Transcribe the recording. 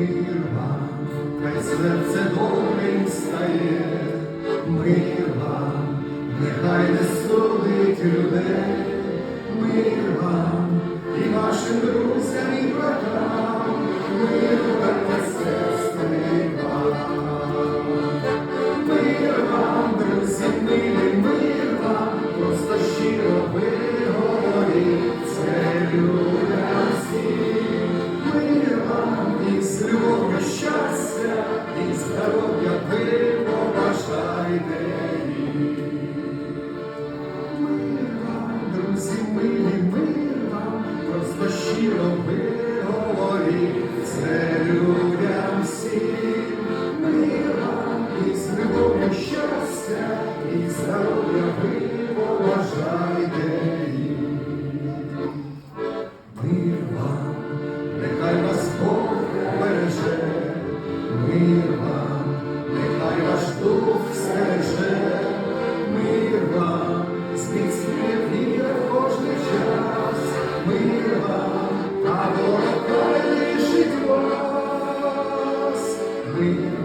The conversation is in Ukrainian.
мир вам, хай серце добрим стає, мир вам, нехай не судить людей, мир вам і вашим друзям. Ті роби, це. You.